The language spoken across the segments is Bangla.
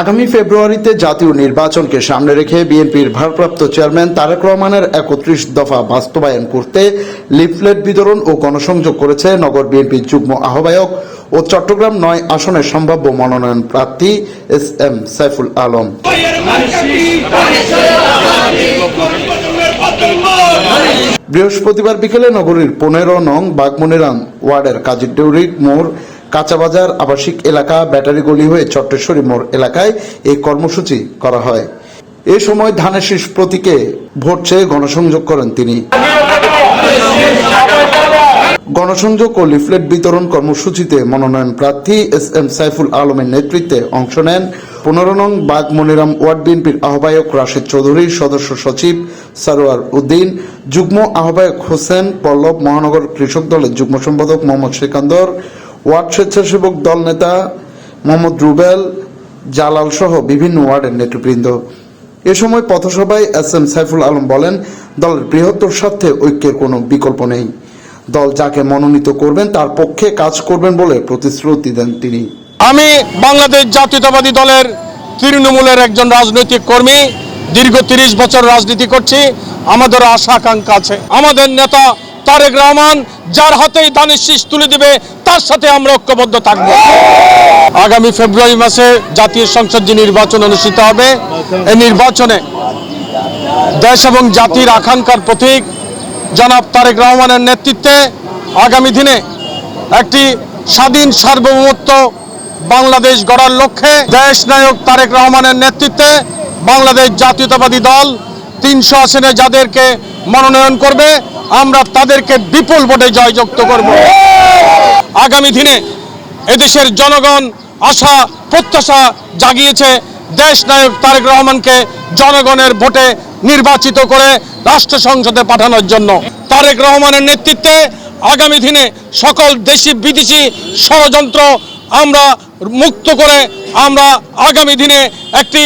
আগামী ফেব্রুয়ারিতে জাতীয় নির্বাচনকে সামনে রেখে বিএনপির ভারপ্রাপ্ত চেয়ারম্যান তারেক রহমানের একত্রিশ দফা বাস্তবায়ন করতে লিফলেট বিতরণ ও গণসংযোগ করেছে নগর বিএনপির যুগ্ম আহ্বায়ক ও চট্টগ্রাম নয় আসনের সম্ভাব্য মনোনয়ন প্রার্থী এস এম সাইফুল আলম। বৃহস্পতিবার বিকেলে নগরীর পনেরো নং বাগমনিরাম ওয়ার্ডের কাজী ডেউরিক মোড় কাঁচাবাজার আবাসিক এলাকা ব্যাটারি গলি হয়ে চট্টেশ্বরী মোড় এলাকায় এই কর্মসূচি করা হয়। এ সময় ধানের শীষ প্রতীকে ভোট চেয়ে গণসংযোগ করেন তিনি। গণসংযোগ ও লিফলেট বিতরণ কর্মসূচিতে মনোনয়ন প্রার্থী এস এম সাইফুল আলমের নেতৃত্বে অংশ নেন পনেরো নং বাগ মনিরাম ওয়ার্ড বিএনপির আহ্বায়ক রাশেদ চৌধুরী, সদস্য সচিব সারোয়ার উদ্দিন, যুগ্ম আহ্বায়ক হোসেন পল্লব মহানগর কৃষক দলের যুগ্ম সম্পাদক মোহাম্মদ সিকান্দর ওয়ার্ড স্বেচ্ছাসেবক দল নেতা মোহাম্মদ রুবেল জালাল সহ বিভিন্ন ওয়ার্ডের নেতৃবৃন্দ। এ সময় পথসভায় এস এম সাইফুল আলম বলেন, দলের বৃহত্তর স্বার্থে ঐক্যের কোনো বিকল্প নেই। দল যাকে মনোনীত করবেন তার পক্ষে কাজ করবেন বলে প্রতিশ্রুতি দেন তিনি। আমি বাংলাদেশ জাতীয়তাবাদী দলের তৃণমূলের একজন রাজনৈতিক কর্মী, দীর্ঘ তিরিশ বছর রাজনীতি করছি আমাদের আশা আকাঙ্ক্ষা আছে। আমাদের নেতা তারেক রহমান, যার হাতেই দানের শীষ তুলে দিবে, তার সাথে আমরা ঐক্যবদ্ধ থাকব। আগামী ফেব্রুয়ারি মাসে জাতীয় সংসদ যে নির্বাচন অনুষ্ঠিত হবে, এই নির্বাচনে দেশ এবং জাতির আকাঙ্ক্ষার প্রতীক জনাব তারেক রহমানের নেতৃত্বে আগামী দিনে একটি স্বাধীন সার্বভৌমত্ব বাংলাদেশ গড়ার লক্ষ্যে দেশ নায়ক তারেক রহমানের নেতৃত্বে বাংলাদেশ জাতীয়তাবাদী দল তিনশো আসনে যাদেরকে মনোনয়ন করবে, আমরা তাদেরকে বিপুল ভোটে জয়যুক্ত করব। আগামী দিনে এদেশের জনগণ আশা, প্রত্যাশা জাগিয়েছে, দেশ নায়ক তারেক রহমানকে জনগণের ভোটে নির্বাচিত করে রাষ্ট্র সংসদে পাঠানোর জন্য। তারেক রহমানের নেতৃত্বে আগামী দিনে সকল দেশি বিদেশি ষড়যন্ত্র আমরা মুক্ত করে আমরা আগামী দিনে একটি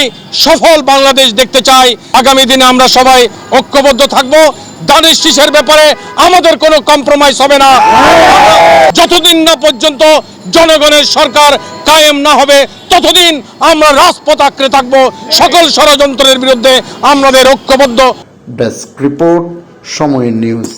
সফল বাংলাদেশ দেখতে চাই। আগামী দিনে আমরা সবাই ঐক্যবদ্ধ থাকব। দানের শীষের ব্যাপারে আমাদের কোনো কম্প্রোমাইজ হবে না। যতদিন না পর্যন্ত জনগণের সরকার কায়েম না হবে, ততদিন আমরা রাজপথ আঁকড়ে থাকব। সকল ষড়যন্ত্রের বিরুদ্ধে আমাদের ঐক্যবদ্ধ। ডেস্ক রিপোর্ট সময় নিউজ